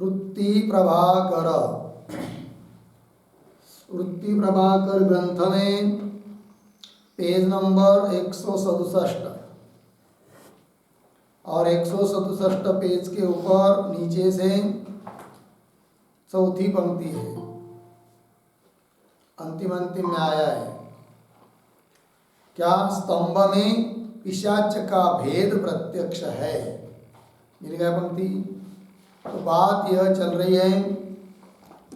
वृत्ति प्रभाकर वृत्ति प्रभाकर ग्रंथ में पेज नंबर एक सौ सड़सठ और एक सौ सड़सठ पेज के ऊपर नीचे से चौथी पंक्ति है। अंतिम अंतिम में आया है। क्या स्तंभ में पिशाच का भेद प्रत्यक्ष है? मिल गया पंक्ति। तो बात यह चल रही है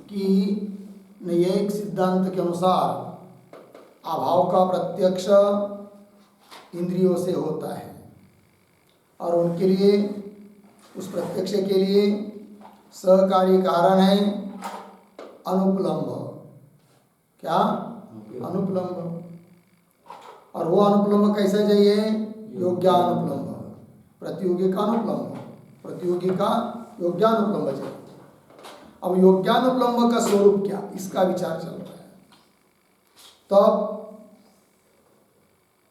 कि न्यायिक सिद्धांत के अनुसार अभाव का प्रत्यक्ष इंद्रियों से होता है और उनके लिए उस प्रत्यक्ष के लिए सहकारी कारण है अनुपलम्ब क्या? अनुपलम्ब और वो अनुपलम्ब कैसे चाहिए? योग्य अनुपलम्ब प्रतियोगी का अनुपलम्ब प्रतियोगी का योग्यानुपलम्ब चाहिए अब योग्यानुपलम्ब का स्वरूप क्या? इसका विचार चल रहा है। तब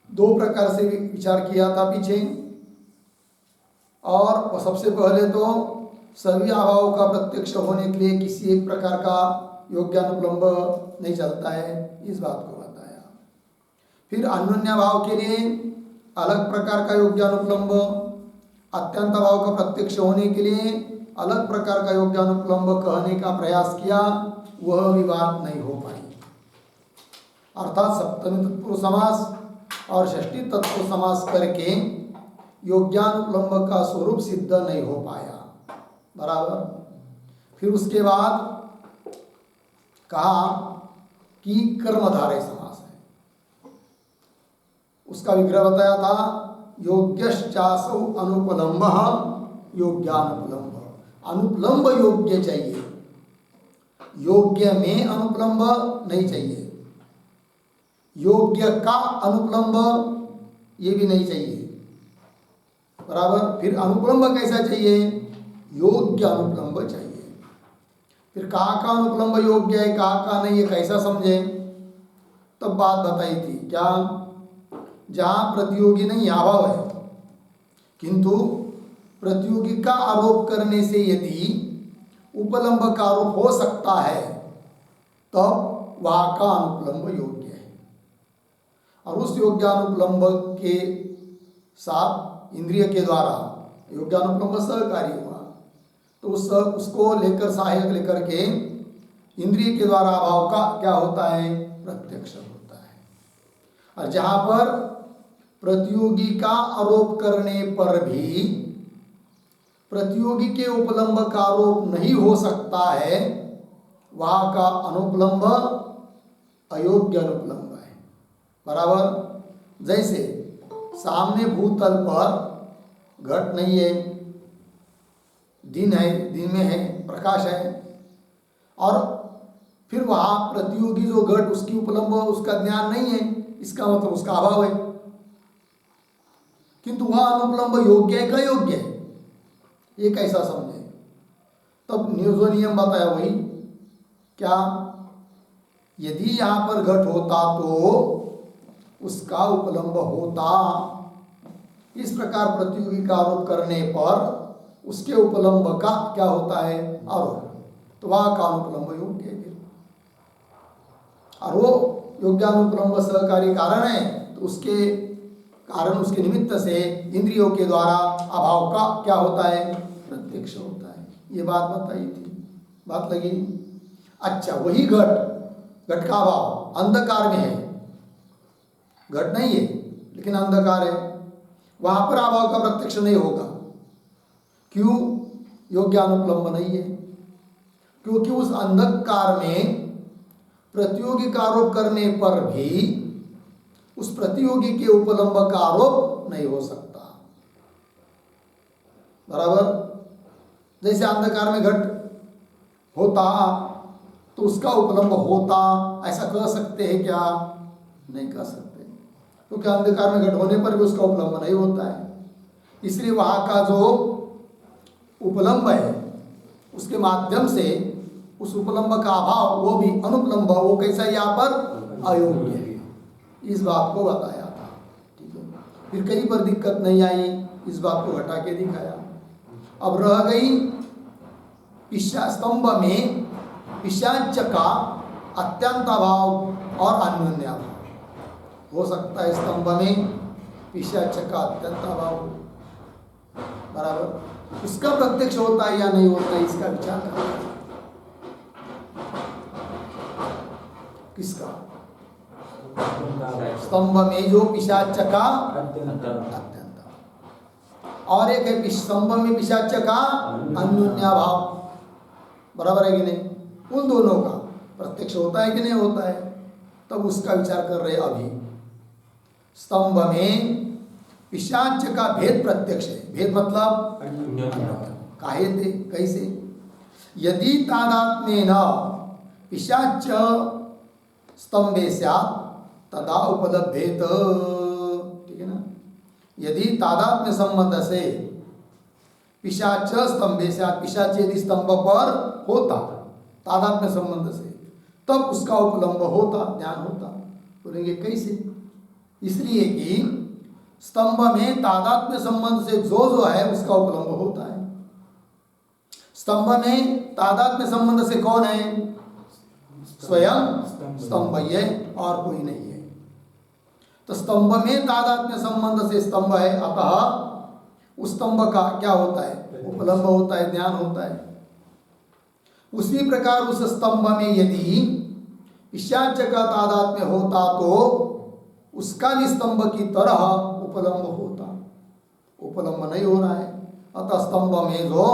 दो प्रकार से विचार किया था पीछे। और सबसे पहले तो सभी अभाव का प्रत्यक्ष होने के लिए किसी एक प्रकार का योग्यानुपलम्ब नहीं चलता है, इस बात को बताया। फिर अन्योन्य भाव के लिए अलग प्रकार का योग्यानुपलम्ब अत्यंत भाव का प्रत्यक्ष होने के लिए अलग प्रकार का योग्य योग्यानुपलम्ब कहने का प्रयास किया, वह विवाद नहीं हो पाई। अर्थात सप्तमी तत्पुरुष समास और षष्ठी तत्पुरुष समास करके योग्यानुपलम्ब का स्वरूप सिद्ध नहीं हो पाया। बराबर? फिर उसके बाद कहा कि कर्मधारय समास है। उसका विग्रह बताया था योग्यश्चासौ अनुपलम्ब, योग्यानुपलम्ब। अनुपलम्ब योग्य चाहिए। योग्य में अनुपलम्ब नहीं चाहिए। योग्य का अनुपलम्ब ये भी नहीं चाहिए। बराबर? फिर अनुपलम्ब कैसा चाहिए? योग्य अनुपलम्ब चाहिए। फिर कहा का अनुपलम्ब योग्य है, कहा का नहीं है, कैसा समझे? तब बात बताई थी। क्या जहाँ प्रतियोगी नहीं, अभाव है। किंतु प्रतियोगी का आरोप करने से यदि उपलम्ब का आरोप हो सकता है, तब तो वहाँ का अनुपलम्ब योग्य है। और उस योग्यानुपलम्ब के साथ इंद्रिय के द्वारा योग्यानुपलम्ब सहकारी हुआ तो उस उसको लेकर, सहायक लेकर के इंद्रिय के द्वारा अभाव का क्या होता है? प्रत्यक्ष होता है। और जहाँ पर प्रतियोगी का आरोप करने पर भी प्रतियोगी के उपलम्ब का आरोप नहीं हो सकता है, वहाँ का अनुपलम्ब अयोग्य अनुपलम्ब है। बराबर? जैसे सामने भूतल पर घट नहीं है, दिन है, दिन में है, प्रकाश है, और फिर वहाँ प्रतियोगी जो घट, उसकी उपलम्ब उसका ज्ञान नहीं है, इसका मतलब उसका अभाव है। किंतु वह अनुपलम्ब योग्य है का योग्य है? ये कैसा समझे? तब जो नियम बताया वही। क्या? यदि यहाँ पर घट होता तो उसका उपलम्ब होता। इस प्रकार प्रतियोगी का आरोप करने पर उसके उपलम्ब का क्या होता है? आरोप। तो वह का अनुपलम्ब योग्य है और वो योग्यानुपलम्ब सहकारी कारण है तो उसके कारण उसके निमित्त से इंद्रियों के द्वारा अभाव का क्या होता है? प्रत्यक्ष होता है। ये बात बताई थी। बात लगी? अच्छा वही घट घट का अभाव अंधकार में है। घट नहीं है, लेकिन अंधकार है। वहाँ पर अभाव का प्रत्यक्ष नहीं होगा। क्यों? योग्यानुपलम्ब नहीं है। क्योंकि उस अंधकार में प्रतियोगी का आरोप करने पर भी उस प्रतियोगी के उपलम्ब का आरोप नहीं हो सकता। बराबर? जैसे अंधकार में घट होता तो उसका उपलम्ब होता, ऐसा कह सकते हैं क्या? नहीं कह सकते। क्योंकि तो अंधकार में घट होने पर भी उसका उपलम्ब नहीं होता है। इसलिए वहाँ का जो उपलम्ब है, उसके माध्यम से उस उपलम्ब का अभाव, वो भी अनुपलम्ब वो कैसा यहाँ पर? अयोग्य है। इस बात को बताया था, ठीक है? फिर कहीं पर दिक्कत नहीं आई, इस बात को हटा के दिखाया। अब रह गई पिशा स्तंभ में पिशाच का अत्यंत अभाव और अन्योन्य अभाव हो सकता है स्तंभ में पिशाच का अत्यंत अभाव बराबर? उसका प्रत्यक्ष होता है या नहीं होता है, इसका विचार किसका? स्तंभ में जो पिशाच का अत्यंत। और एक है स्तंभ में पिशाच का अन्योन्या भाव बराबर है कि नहीं? उन दोनों का प्रत्यक्ष होता है कि नहीं होता है? तब उसका विचार कर रहे अभी। स्तंभ में पिशाच का भेद प्रत्यक्ष है। भेद मतलब? काहे थे? कैसे? यदि तादात्म्य न पिशाच स्तंभे स्यात् तदा उपलब्धेत। ठीक है ना? यदि तादात्म्य संबंध से पिशाच स्तंभे से पिशाच यदि स्तंभ पर होता तादात्म्य संबंध से तब उसका उपलम्ब होता ज्ञान होता। बोलेंगे कैसे? इसलिए कि स्तंभ में तादात्म्य संबंध से जो जो है उसका उपलम्ब होता है। स्तंभ में तादात्म्य संबंध से कौन है? स्वयं स्तंभ। है और कोई नहीं है। तो स्तंभ में तादात्म्य संबंध से स्तंभ है, अतः उस स्तंभ का क्या होता है? उपलम्ब होता है, ज्ञान होता है। उसी प्रकार उस स्तंभ में यदि पिशाच का तादात्म्य होता तो उसका भी स्तंभ की तरह उपलम्ब होता। उपलम्ब नहीं हो रहा है। अतः स्तंभ में जो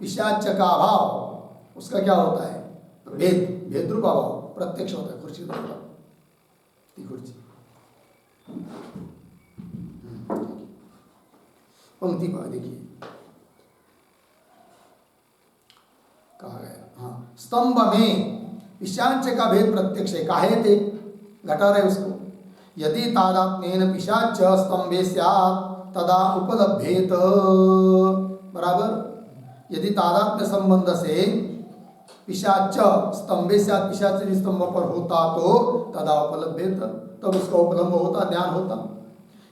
पिशाच का अभाव उसका क्या होता है? भेद भेद रूप अभाव प्रत्यक्ष होता है। ती खुर्ची। पंक्ति पा, देखिए। कहा गया? हाँ। स्तंभ में पिशाच का भेद प्रत्यक्ष है। काहे थे? घटा रहे उसको। यदि तादात्म्येन पिशाच स्तंभे स्यात्, तदा उपलब्धेत। बराबर? यदि तादात्म्य संबंध से पिशाच स्तंभे से पिशाच स्तंभ पर होता तो तदा उपलब्धेत। तब उसका उपलम्ब होता ध्यान होता।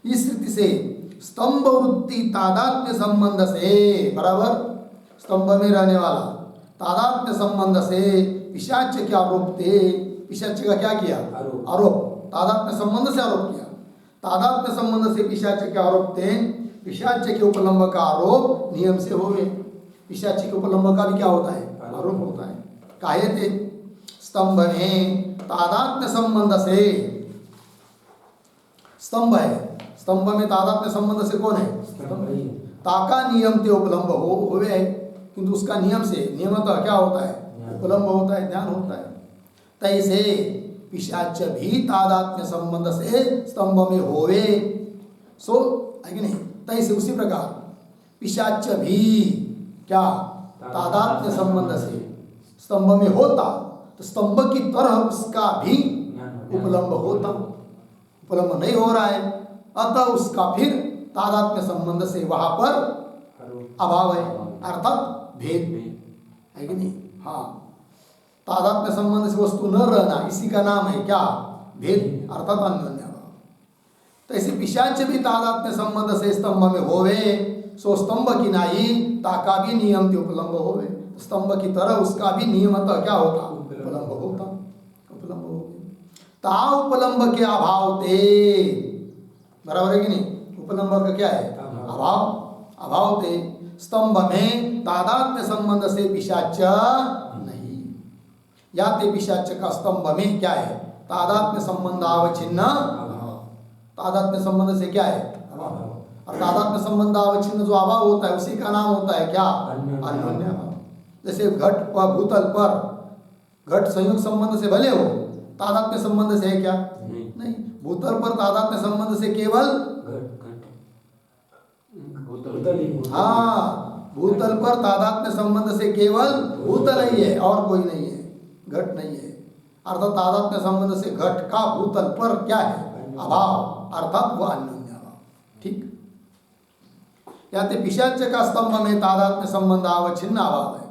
इस रीति से स्तंभ वृत्ति तादात्म्य संबंध से बराबर स्तंभ में रहने वाला तादात्म्य संबंध से पिशाच के आरोप थे। पिशाच का क्या किया? आरोप। तादात्म्य संबंध से आरोप किया। तादात्म्य संबंध से पिशाच के आरोप थे। पिशाच के उपलम्ब का आरोप नियम से हो गए। पिशाच के उपलम्ब का भी क्या होता है? आरोप होता है। काहे थे? स्तंभ में तादात्म्य संबंध से स्तंभ है। स्तंभ में तादात्म्य संबंध से कौन है? ताका नियम ते उपलम्ब हो हुए है किंतु उसका नियम से नियम तो क्या होता है? उपलम्ब होता है ज्ञान होता है। तैसे पिशाच भी तादात्म्य संबंध से स्तंभ में होवे। सो है कि नहीं? तैसे उसी प्रकार पिशाच भी क्या? तादात्म्य संबंध से स्तंभ में होता तो स्तंभ की तरह उसका भी उपलम्ब होता। उपलम्ब नहीं हो रहा है। अतः उसका फिर तादात्म्य संबंध से वहाँ पर अभाव है। अर्थात भेद। है कि नहीं? हाँ। तादात्म्य संबंध से वस्तु न रहना, इसी का नाम है क्या? भेद। अर्थात भाव तो ऐसे पिशाच भी तादात्म्य संबंध से स्तंभ में होवे, सो स्तंभ की नाई ताका भी नियम के उपलम्ब होवे। स्तंभ की तरह उसका भी नियमतः क्या होता उपलम्ब होता उपलम्ब हो ता उपलम्ब के अभाव ते। बराबर है कि नहीं? उपलम्ब का क्या है? अभाव। अभाव। थे स्तंभ में तादात्म्य संबंध से पिशाच नहीं। या ते पिशाच का स्तंभ में क्या है? तादात्म्य संबंध अवच्छिन्न। तादात्म्य संबंध से क्या है? अभाव। और तादात्म्य संबंध अवच्छिन्न जो अभाव होता है उसी का नाम होता है क्या? अन्योन्य। अन्योन्य अभाव जैसे घट व भूतल पर घट संयुक्त संबंध से भले हो तादात्म्य संबंध से है क्या? नहीं। नहीं। भूतल पर तादात्म्य संबंध से केवल? हाँ भूतल पर तादात्म्य संबंध से केवल भूतल ही है और कोई नहीं है। घट नहीं है। अर्थात तादात्म्य संबंध से घट का भूतल पर क्या है? अभाव। अर्थात वह अन्योन्य अभाव। ठीक। या ते पिशाच का स्तंभ में तादात्म्य संबंध अवच्छिन्न अभाव है।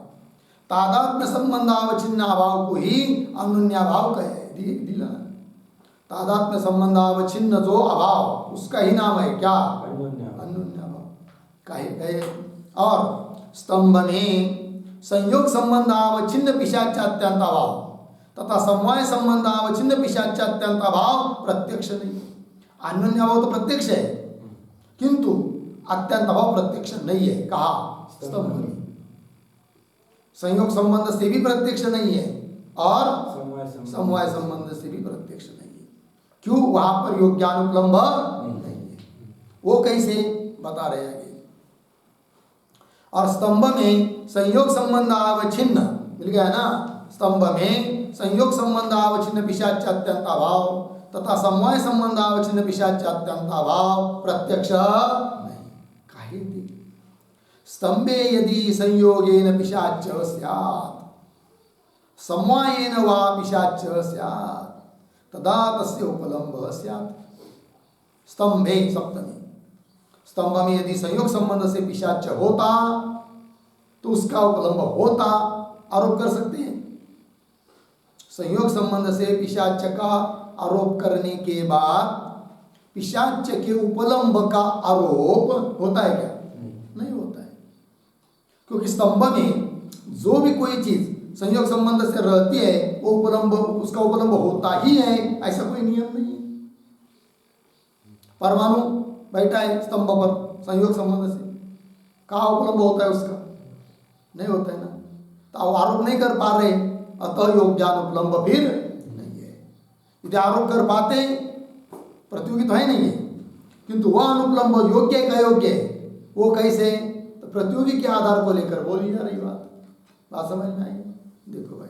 तादात्म्य संबंध अवच्छिन्न अभाव को ही अन्योन्य अभाव कहे। दि- दिला। तादात्म्य संबंध अवच्छिन्न जो अभाव। उसका ही नाम है क्या? अन्योन्य भाव। काहे कहे। और स्तंभ में संयोग संबंधावच्छिन्न पिशाच्यात्यंताभाव तथा समवाय संबंधावच्छिन्न पिशाच्यात्यंताभाव प्रत्यक्ष नहीं। अन्योन्य भाव तो प्रत्यक्ष है। किंतु अत्यंत भाव प्रत्यक्ष नहीं है कहा स्तंभ में संयोग संबंध से भी प्रत्यक्ष नहीं है। और समवाय संबंध। से भी प्रत्यक्ष नहीं है। क्यों? वहाँ पर योग्यानुपलम्ब नहीं है। वो कैसे? बता रहे आगे। और स्तंभ में संयोग संबंध अवच्छिन्न, मिल गया ना? स्तंभ में संयोग संबंध अवच्छिन्न पिशाचात्यंत अभाव, तथा समवाय संबंध अवच्छिन्न पिशाचात्यंत अभाव प्रत्यक्ष नहीं। काहे स्तंभे यदि संयोगेन पिशाच स्यात्। समवायेन वा पिशाच स्यात्। तदा तस्य उपलम्बः स्यात्। स्तंभे सप्तमी। स्तंभ में यदि संयोग संबंध से पिशाच होता तो उसका उपलम्ब होता आरोप कर सकते हैं। संयोग संबंध से पिशाच का आरोप करने के बाद पिशाच के उपलम्ब का आरोप होता है क्या? नहीं। होता है। क्योंकि स्तंभ में जो भी कोई चीज़ संयोग संबंध से रहती है वो उपलम्ब उसका उपलम्ब होता ही है, ऐसा कोई नियम नहीं है। परमाणु बैठा है स्तंभ पर, संयोग संबंध से। कहाँ उपलम्ब होता है उसका? नहीं होता है ना? तो आप आरोप नहीं कर पा रहे, अतः योग्यान उपलम्ब फिर नहीं है। यदि आरोप कर पाते प्रतियोगी तो है नहीं है। किंतु वह अनुपलम्ब योग्य है का योग्य है, वो कैसे? तो प्रतियोगी के आधार को लेकर बोली जा रही बात। बात समझ में आई? देखो भाई।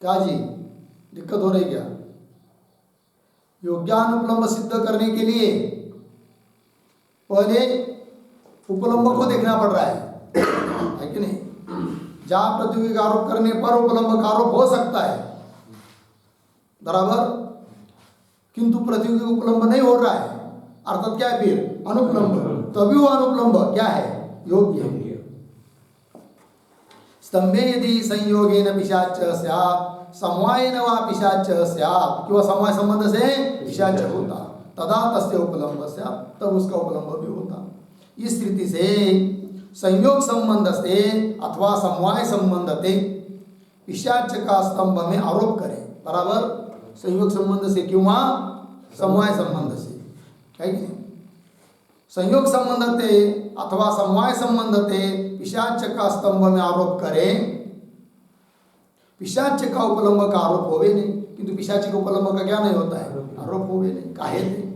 क्या जी दिक्कत हो रही क्या? योग्यानुपलम्ब सिद्ध करने के लिए पहले उपलम्ब को देखना पड़ रहा है। है कि नहीं? जहाँ प्रतियोगी का आरोप करने पर उपलम्ब का आरोप हो सकता है। बराबर? किंतु प्रतियोगी उपलम्ब नहीं हो रहा है। अर्थात क्या है फिर? अनुपलम्ब। तभी वो अनुपलम्ब। क्या है? योग्य है। स्तंभे यदि संयोगेन पिशाच स्यात्, समवायेन वा पिशाच स्यात्, किंवा समवाय संबंध से पिशाच होता। तदा तस्य उपलम्ब स्यात्, तब उसका उपलम्ब भी होता। इस स्थिति से संयोग संबंध से अथवा समवाय संबंध से पिशाच का स्तंभ में आरोप करें। बराबर? संयोग संबंध से क्यों समवाय संबंध से। है कि नहीं? संयोग संबंध थे अथवा समवाय संबंध थे पिशाच का स्तंभ में आरोप करें। पिशाच का उपलम्ब का आरोप होवे नहीं किंतु पिशाच का उपलम्ब का क्या नहीं होता है? आरोप होवे नहीं काहे थे?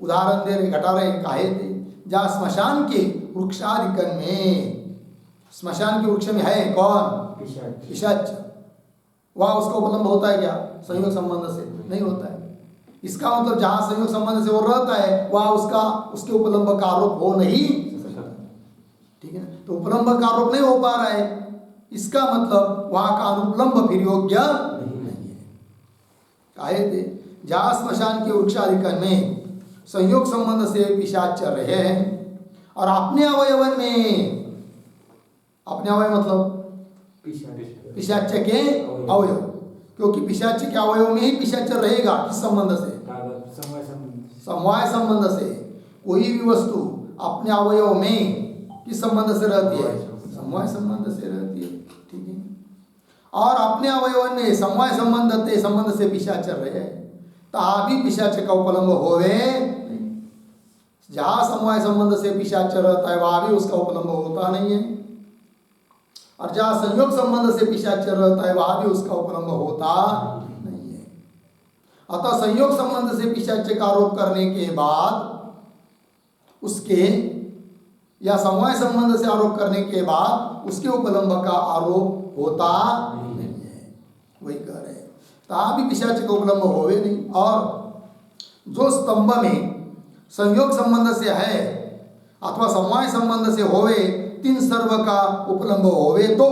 उदाहरण दे रहे घटा रहे काहे थे? जहाँ स्मशान के वृक्षाधिकन में स्मशान के वृक्ष में है कौन? पिशाच। पिशाच। वहाँ उसका उपलम्ब होता है क्या? संयोग संबंध से नहीं होता है। इसका मतलब जहाँ संयोग संबंध से वो रहता है वहाँ उसका उसके उपलम्ब का आरोप हो नहीं। ठीक है? तो उपलम्ब का आरोप नहीं हो पा रहा है। इसका मतलब वहाँ का अनुपलम्ब फिर योग्य नहीं है। काहे थे। जहाँ स्मशान के वृक्षाधिकरण में संयोग संबंध से पिशाच चल रहे हैं और अपने अवयवन में अपने अवयव मतलब पिशाच के अवयव। क्योंकि पिशाच के अवयव में ही पिशाच रहेगा किस संबंध से? समवाय संबंध से। कोई भी वस्तु अपने अवयव में किस संबंध से रहती है? समवाय संबंध से। रहती है। ठीक है। और अपने अवयव में समवाय संबंध संबंध से पिशाच रहे हैं ता भी पिशाच का उपलम्ब होवे। नहीं। जहाँ समवाय संबंध से पिशाच रहता है वहाँ भी उसका उपलम्ब होता नहीं है। और जहाँ संयोग संबंध से पिशाच रहता है, वहाँ भी उसका उपलम्ब होता नहीं है। अतः संयोग संबंध से पिशाच का आरोप करने के बाद, उसके या समय संबंध से आरोप करने के बाद, उसके उपलम्ब का आरोप होता नहीं है। वही कह रहे हैं। ता भी पिशाच का उपलम्ब होवे नहीं। और जो स्तंभ में संयोग संबंध से है, अथवा समवाय संबंध से होवे तीन सर्व का उपलम्ब होवे तो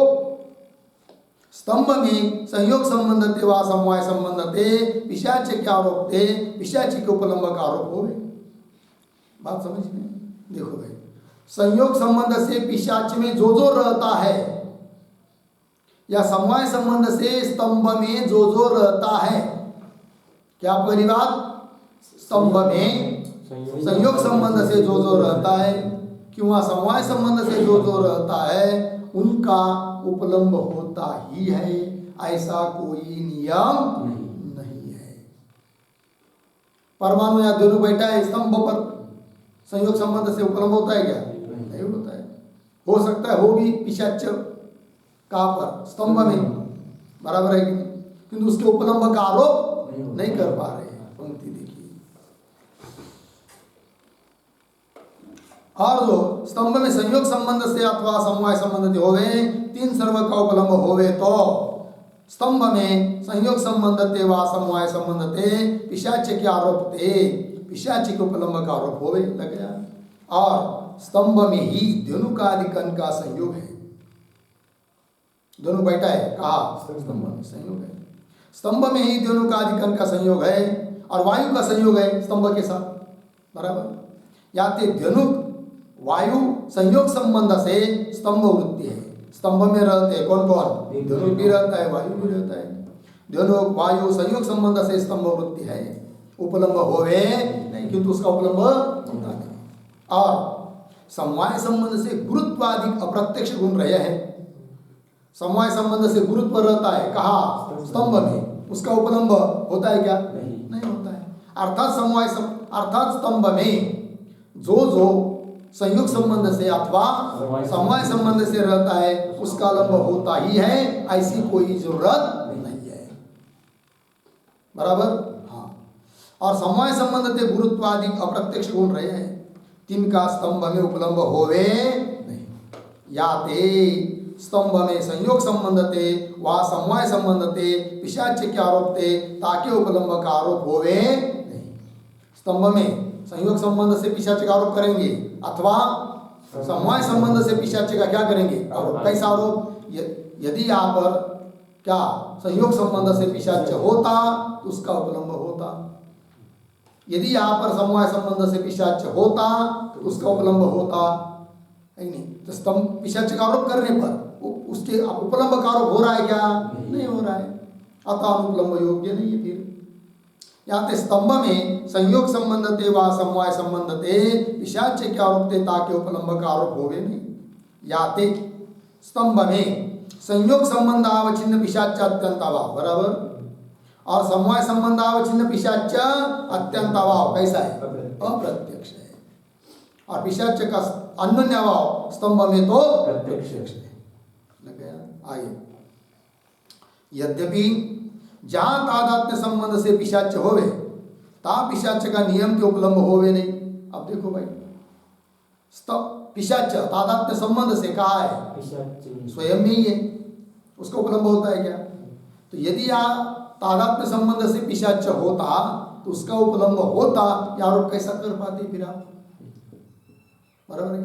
स्तंभ में संयोग संबंध थे वा समवाय संबंध थे पिशाच के आरोप थे पिशाच के उपलम्ब का आरोप होवे। बात समझ में? देखो भाई संयोग संबंध से पिशाच में जो जो रहता है या समवाय संबंध से स्तंभ में जो जो रहता है क्या बात? स्तंभ में संयोग संबंध से जो जो रहता है। किंवा समवाय संबंध से जो जो रहता है उनका उपलम्ब होता ही है। ऐसा कोई नियम नहीं। है। परमाणु या दोनों बैठा है स्तंभ पर संयोग संबंध से उपलम्ब होता है क्या? नहीं। होता है। हो सकता है हो भी पिशाच कहाँ पर स्तंभ में। बराबर है कि नहीं? किंतु उसके उपलम्ब का आरोप नहीं नहीं कर पा रहे हैं पंक्ति देखिए और जो स्तंभ में संयोग संबंध से अथवा समवाय संबंध होवे, तीन सर्व का उपलम्ब होवे तो स्तंभ में संयोग संबंध ते वा समवाय संबंध ते, पिशाच के आरोप ते, पिशाच के उपलम्ब का आरोप होवे, लग गया। और स्तंभ में ही द्वनुकादिकन का संयोग है। दोनों बैठा है, कहा, स्तंभ में संयोग है। स्तंभ में ही दोनों का अधिकरण का संयोग है, और वायु का संयोग है, स्तंभ के साथ, बराबर। या ते धनुक वायु संयोग संबंध से स्तंभ वृत्ति है। स्तंभ में रहते हैं कौन कौन? धनुक भी रहता है वायु भी रहता है। धनुक वायु संयोग संबंध से स्तंभ वृत्ति है। उपलम्ब होवे नहीं किंतु उसका उपलम्ब होता नहीं। और समवाय संबंध से गुरुत्वाधिक अप्रत्यक्ष गुण रहे हैं। समवाय संबंध से गुरुत्व रहता है कहा? स्तंभ में। उसका उपलम्ब होता है क्या? नहीं। नहीं होता है। अर्थात समवाय सम, अर्थात स्तंभ में जो जो संयुक्त संबंध से अथवा समवाय संबंध से रहता है, उसका लंब होता ही है, ऐसी कोई ज़रूरत नहीं है। बराबर? हाँ। और समवाय संबंध ते गुरुत्वादिक अप्रत्यक्ष गुण रहे हैं तिनका स्तंभ में उपलम्ब होवे नहीं। या ते स्तंभ में संयोग संबंध ते वा समवाय संबंध ते पिशाच के आरोप थे ताकि उपलम्ब का आरोप होवे नहीं। स्तंभ में संयोग संबंध से पिशाच का आरोप करेंगे अथवा समवाय संबंध से पिशाच का क्या करेंगे? आरोप कैसा आरोप? यदि यहाँ पर क्या संयोग संबंध से पिशाच होता तो उसका उपलम्ब होता। यदि यहाँ पर समवाय संबंध से पिशाच होता तो उसका उपलम्ब होता। है नहीं? तो स्तंभ पिशाच का आरोप करने पर उसके उपलम्ब का आरोप हो रहा है क्या? नहीं। हो रहा है। अतः अनुपलम्ब योग्य नहीं है फिर। यहाँ स्तंभ में संयोग संबंध ते वा समवाय संबंध ते पिशाच के आरोप ते ताके उपलम्ब का आरोप होवे नहीं। या ते स्तंभ में संयोग संबंध आवचिन्न पिशाच अत्यंत अभाव बराबर? और समवाय संबंध आवचिन्न पिशाच अत्यंत अभाव कैसा है? अप्रत्यक्ष। है। और पिशाच का अन्य अभाव स्तंभ में तो प्रत्यक्ष। है लग गया। आगे यद्यपि जहाँ तादात्म्य संबंध से पिशाच होवे ता पिशाच का नियम के उपलम्ब होवे नहीं। अब देखो भाई पिशाच तादात्म्य संबंध से कहा है स्वयं में ही है उसका उपलम्ब होता है क्या? तो यदि यहाँ तादात्म्य संबंध से पिशाच होता तो उसका उपलम्ब होता ये आरोप कैसा कर पाते फिर आप? बराबर है?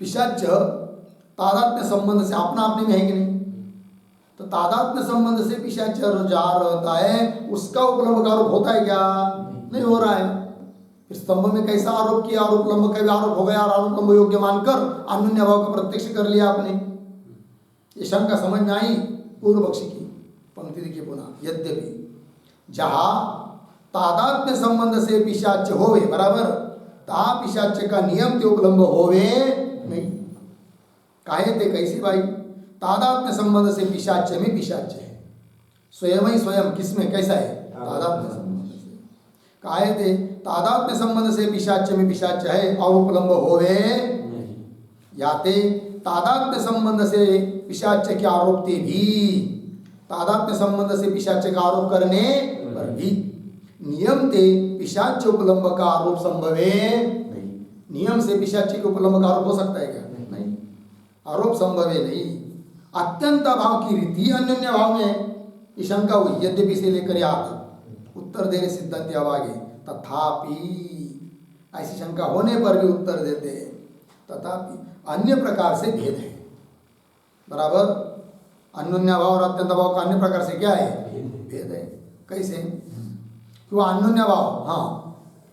पिशाच तादात्म्य संबंध से अपना अपने में है कि नहीं। तो तादात्म्य संबंध से पिशाच जा रहता है, उसका उपलम्ब आरोप होता है क्या? नहीं हो रहा है। स्तंभ में कैसा आरोप किया? आरोप लंब का भी आरोप हो गया और आरोप लंब योग्य मानकर अन्य भाव का प्रत्यक्ष कर लिया आपने। ये शंका समझ में आई? पूर्व पक्षी की पंक्ति देखिए पुनः। यद्यपि जहाँ तादात्म्य संबंध से पिशाच होवे, बराबर? ता पिशाच का नियम के उपलम्ब होवे नहीं। काहे थे कैसे भाई? तादात्म्य संबंध से पिशाच में पिशाच है। स्वयं ही स्वयं किसमें कैसा है? तादात्म्य संबंध से। काहे थे तादात्म्य संबंध से पिशाच में पिशाच है और उपलम्ब होवे याते तादात्म्य संबंध से पिशाच के आरोपते भी। तादात्म्य संबंध से पिशाच का आरोप करने पर भी। नियम ते पिशाच्य उपलम्ब का आरोप संभवे। नहीं। नियम से पिशाच के उपलम्ब का आरोप हो सकता है क्या? नहीं। आरोप संभव है नहीं। अत्यंत अभाव की रीति अन्य भाव में शंका हुई, यद्यपि से लेकर तक उत्तर दे रहे सिद्धांत अब आगे, तथापि, ऐसी शंका होने पर भी उत्तर देते हैं, तथापि, अन्य प्रकार से भेद है। बराबर? अन्योन्य भाव और अत्यंत भाव का अन्य प्रकार से क्या है? भेद है। कैसे? क्यों अन्योन्य भाव हाँ।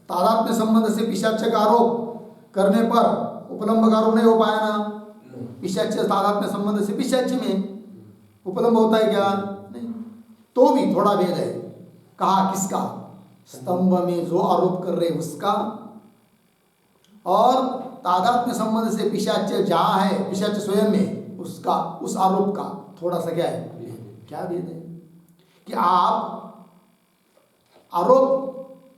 तादात्म्य संबंध से पिशाच का आरोप करने पर उपलम्ब का आरोप नहीं हो पाया ना। नहीं पिशाच तादात्म्य संबंध से पिशाच में उपलम्ब होता है क्या नहीं। तो भी थोड़ा भेद है। कहा किसका? स्तंभ में जो आरोप कर रहे उसका। और तादात्म्य संबंध से पिशाच जहाँ है पिशाच स्वयं में उसका उस आरोप का थोड़ा सा क्या है? क्या भेद है? कि आप आरोप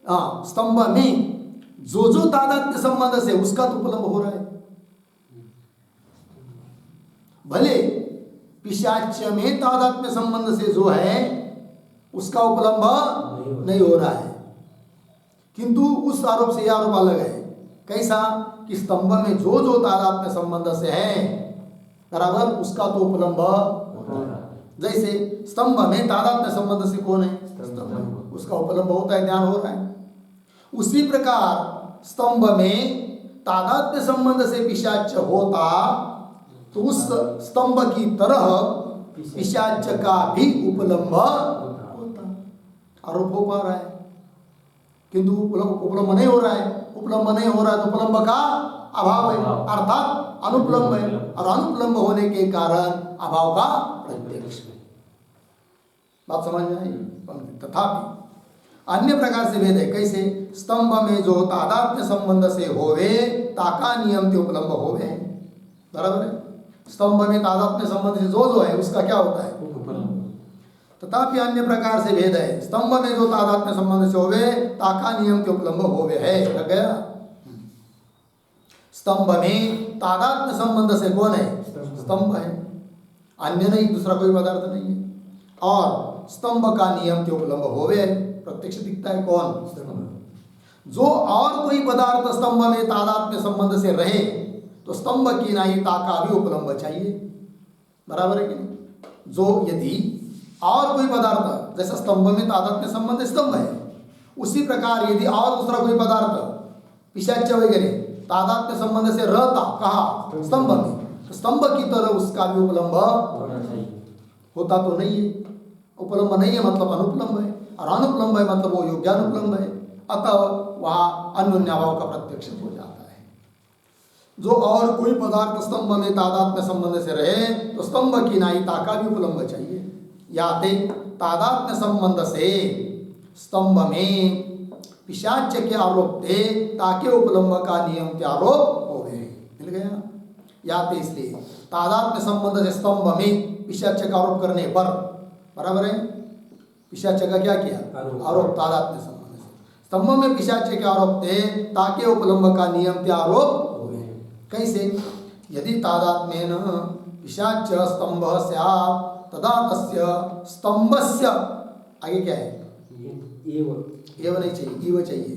हाँ, स्तंभ में जो जो तादात्म्य संबंध से उसका तो उपलम्ब हो रहा है। भले पिशाच में तादात्म्य संबंध से जो है उसका उपलम्ब नहीं हो रहा है किंतु उस आरोप से यह आरोप अलग है। कैसा कि स्तंभ में जो जो तादात्म्य संबंध से है बराबर उसका तो उपलम्ब जैसे स्तंभ में तादात्म्य संबंध से कौन है? स्तंभ। उसका उपलम्ब होता है ध्यान हो रहा है। उसी प्रकार स्तंभ में तादात्म्य संबंध से पिशाच होता तो उस स्तंभ की तरह पिशाच का भी उपलम्ब होता। आरोप हो पा रहा है। किंतु उपलम्ब नहीं हो रहा है। उपलम्ब नहीं हो रहा है तो उपलम्ब का अभाव है। अर्थात अनुपलम्ब है। और अनुपलम्ब होने के कारण अभाव का प्रत्यक्ष बात समझ में आई? तथापि अन्य प्रकार से भेद है। कैसे? स्तंभ में जो तादात्म्य संबंध से होवे ताका नियम ते उपलम्ब होवे। बराबर है? स्तंभ में तादात्म्य संबंध से जो जो है उसका क्या होता है? तथापि अन्य प्रकार से भेद है। स्तंभ में जो तादात्म्य संबंध से होवे ताका नियम के उपलम्ब होवे है। लग गया? स्तंभ में तादात्म्य संबंध से कौन है? स्तंभ। है। अन्य नहीं दूसरा कोई पदार्थ नहीं है। और स्तंभ का नियम के उपलम्ब होवे प्रत्यक्ष दिखता है कौन? जो और कोई पदार्थ स्तंभ में तादात्म्य संबंध से रहे तो स्तंभ की नायिता का भी उपलम्ब चाहिए। बराबर है कि नहीं? जो यदि और कोई पदार्थ जैसा स्तंभ में तादात्म्य संबंध स्तंभ है उसी प्रकार यदि और दूसरा कोई पदार्थ पिशाच वगैरह तादात्म्य संबंध से रहता कहा स्तंभ में तो स्तंभ की तरह उसका भी उपलम्ब होता तो नहीं है। उपलम्ब नहीं है मतलब अनुपलम्ब है और अनुपलम्ब है मतलब वो योग्यानुपलम्ब है। अतः वहाँ अन्योन्याभाव का प्रत्यक्ष हो जाता है। जो और कोई पदार्थ स्तंभ में तादात्म्य संबंध से रहे तो स्तंभ की नायिता का भी उपलम्ब चाहिए। या ते तादात्म्य संबंध से स्तंभ में पिशाच के आरोप थे ताकि उपलम्ब का नियम के आरोप हो गए मिल गया? या ते इसलिए तादात्म्य संबंध से स्तंभ में पिशाच का आरोप करने पर बराबर है? पिशाच का क्या किया? आरोप। आरोप तादात्म्य संबंध से। स्तंभ में पिशाच के आरोप थे ताकि उपलम्ब का नियम के आरोप कैसे? यदि तादात्म्येन पिशाच स्तंभ स्यात् तदा तस्य स्तंभस्य आगे क्या है? एव। नहीं चाहिए इव चाहिए।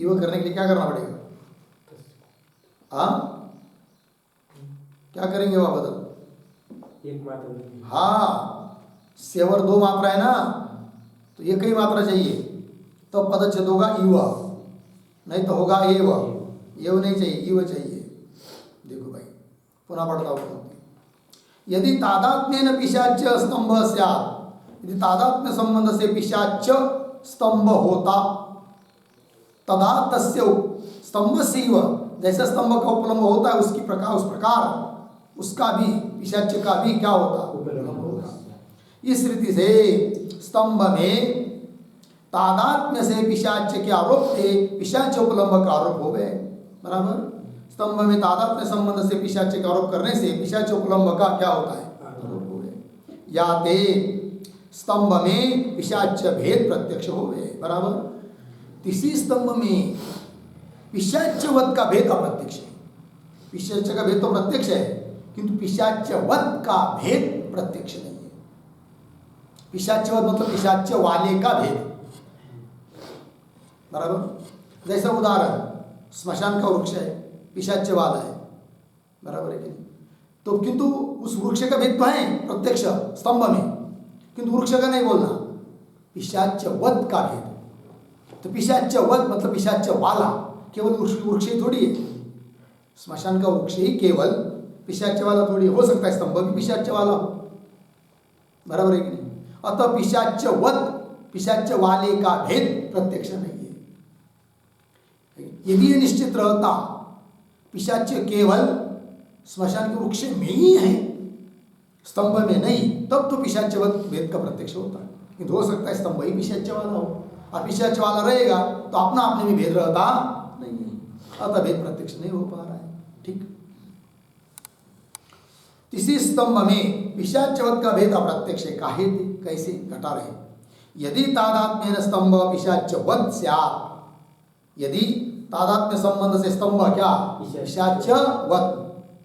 इव करने के लिए क्या करना पड़ेगा? हाँ? क्या करेंगे वहाँ बदल एक मात्र हाँ। सेवर दो मात्रा है ना तो ये कई मात्रा चाहिए। तो पदच्छेद होगा इव। नहीं तो होगा एव। एव नहीं चाहिए इव चाहिए। पुनः पढ़ता हूँ यदि तादात्म्य पिशाच स्तंभ स्यात् यदि तादात्म्य संबंध से पिशाच स्तंभ होता तदा तस्य स्तंभ से जैसे स्तंभ का उपलम्ब होता है उसकी प्रकार उस प्रकार उसका भी पिशाच का भी क्या होता? होगा इस रीति से स्तंभ में तादात्म्य से पिशाच के आरोप थे पिशाच उपलम्ब का आरोप हो गए। बराबर? स्तंभ में तादात्म्य संबंध से पिशाच का आरोप करने से पिशाच उपलम्ब का क्या होता है? आरोप या ते स्तंभ में पिशाच भेद प्रत्यक्ष हो गए बराबर? तीसरी स्तंभ में पिशाच वध का भेद अप्रत्यक्ष है। पिशाच का भेद तो प्रत्यक्ष है किंतु पिशाच वध का भेद प्रत्यक्ष नहीं है। पिशाच वध मतलब पिशाच वाले का भेद। बराबर? जैसा उदाहरण स्मशान का वृक्ष है। पिशाच वाला है। बराबर है कि नहीं? तो किंतु उस वृक्ष का भेद तो है प्रत्यक्ष स्तंभ में। किंतु वृक्ष का नहीं बोलना। पिशाच वध का भेद। तो पिशाच वध मतलब पिशाच वाला केवल वृक्ष वृक्ष ही थोड़ी है। स्मशान का वृक्ष ही केवल पिशाच वाला थोड़ी हो सकता है। स्तंभ भी पिशाच वाला हो बराबर है कि नहीं? अतः पिशाच वध पिशाच वाले का भेद प्रत्यक्ष नहीं है। यदि निश्चित रहता पिशाच केवल स्मशान के वृक्ष में ही है। स्तंभ में नहीं, तब तो पिशाच वध भेद का प्रत्यक्ष होता किंतु हो सकता है स्तंभ ही पिशाच वाला हो। और पिशाच वाला रहेगा तो अपना अपने में भेद रहता नहीं है। अतः भेद प्रत्यक्ष नहीं हो पा रहा है। ठीक। इसी स्तंभ में पिशाचवत का भेद अप्रत्यक्ष है, काहे थे? कैसे, घटा रहे। यदि तादात्म्य स्तंभ पिशाचवत यदि तादात्म्य संबंध से स्तंभ क्या? पिशाचवत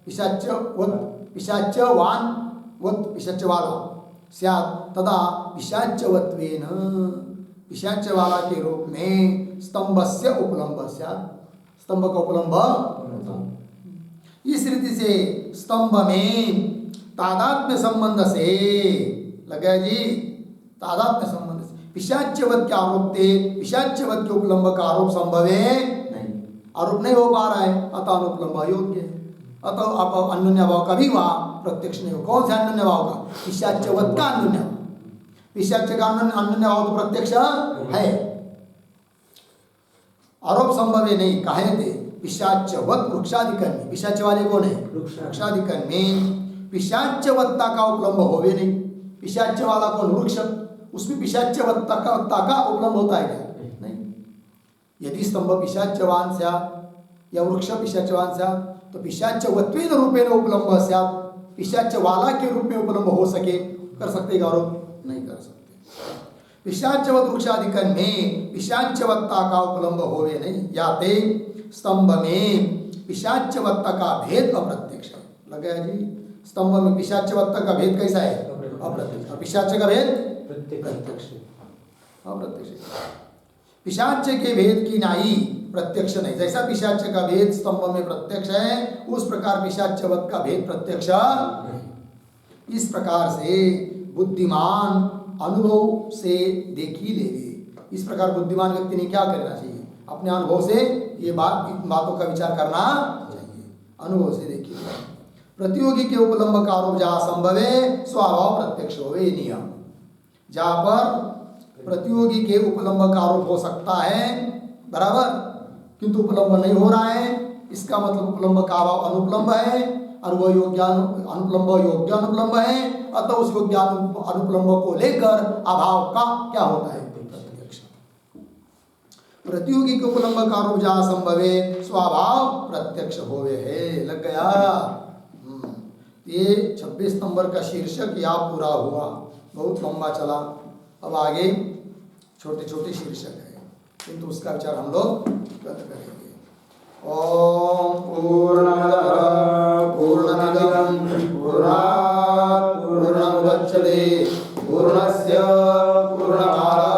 पिशाचवत पिशाचवान वत। पिशाच वाला स्यात्। तदा पिशाचवत्वेन पिशाच वाला के रूप में स्तंभस्य उपलम्ब। स्यात्। स्तंभ का उपलम्ब? इस रीति से स्तंभ में तादात्म्य संबंध से लगा जी। तादात्म्य संबंध से। पिशाच्यवत के आरोप थे पिशाच्यवत के उपलम्ब का आरोप संभव है? आरोप नहीं हो पा रहा है। अतः अनुपलम्ब अयोग्य है। अतः आप अन्य भाव का भी वहाँ, प्रत्यक्ष नहीं हो। कौन सा अन्य भाव का? पिशाच्यवत का अन्य भाव पिशाच्य का अन्य भाव तो प्रत्यक्ष है। आरोप संभव है नहीं, काहे थे। पिशाचवत वृक्षाधिकर्मी पिशाच वाले कौन है? वृक्ष। वृक्षाधिकर्मी पिशाचवत्ता का उपलम्ब होवे नहीं। पिशाच वाला कौन? वृक्ष। उसमें पिशाचवत्ता का वत्ता का उपलम्ब होता है क्या? यदि स्तंभ पिशाचवान स्यात् या वृक्ष पिशाचवान स्यात् तो पिशाचवत्वेन रूपेण उपलम्ब स्यात्। पिशाच वाला के रूप में उपलम्ब हो सके। कर सकते आरोप नहीं कर सकते। पिशाचवत वृक्षाधिकन में पिशाचवत्ता का उपलम्ब होवे नहीं। या ते स्तंभ में पिशाचवत्ता का भेद अप्रत्यक्ष। है लग गया जी? स्तंभ में पिशाचवत्ता का भेद कैसा है? अप्रत्यक्ष। और पिशाच का भेद? प्रत्यक्ष। अप्रत्यक्ष। पिशाच के भेद की नाई प्रत्यक्ष नहीं। जैसा पिशाच का भेद स्तंभ में प्रत्यक्ष है, उस प्रकार पिशाचवत का भेद प्रत्यक्ष इस प्रकार से बुद्धिमान अनुभव से देखी ले इस प्रकार बुद्धिमान व्यक्ति ने क्या करना चाहिए? अपने अनुभव से ये बात, इन बातों का विचार करना चाहिए। अनुभव से देखिए। प्रतियोगी के उपलम्ब का आरोप जहाँ संभव है, स्वभाव प्रत्यक्ष हो नियम। जहाँ पर प्रतियोगी के उपलम्ब का आरोप हो सकता है। बराबर? किंतु उपलम्ब नहीं हो रहा है। इसका मतलब उपलम्ब का अभाव अनुपलम्ब है और वह योग्य अनुपलम्ब योग्य अनुपलम्ब है। अतः उस योग्य अनुपलम्ब को लेकर अभाव का क्या होता है? प्रतियोगी के उपलम्ब का आरोप जहाँ संभव है स्वभाव प्रत्यक्ष होवे है। लग गया? हम्म, ये 26 नंबर का शीर्षक या पूरा हुआ। बहुत लंबा चला। अब आगे। छोटे छोटे शीर्षक है, किंतु उसका विचार हम लोग कल करेंगे। ओम पूर्णमदः पूर्णमिदं पूर्णात् पूर्णमुदच्यते पूर्णस्य पूर्णमादाय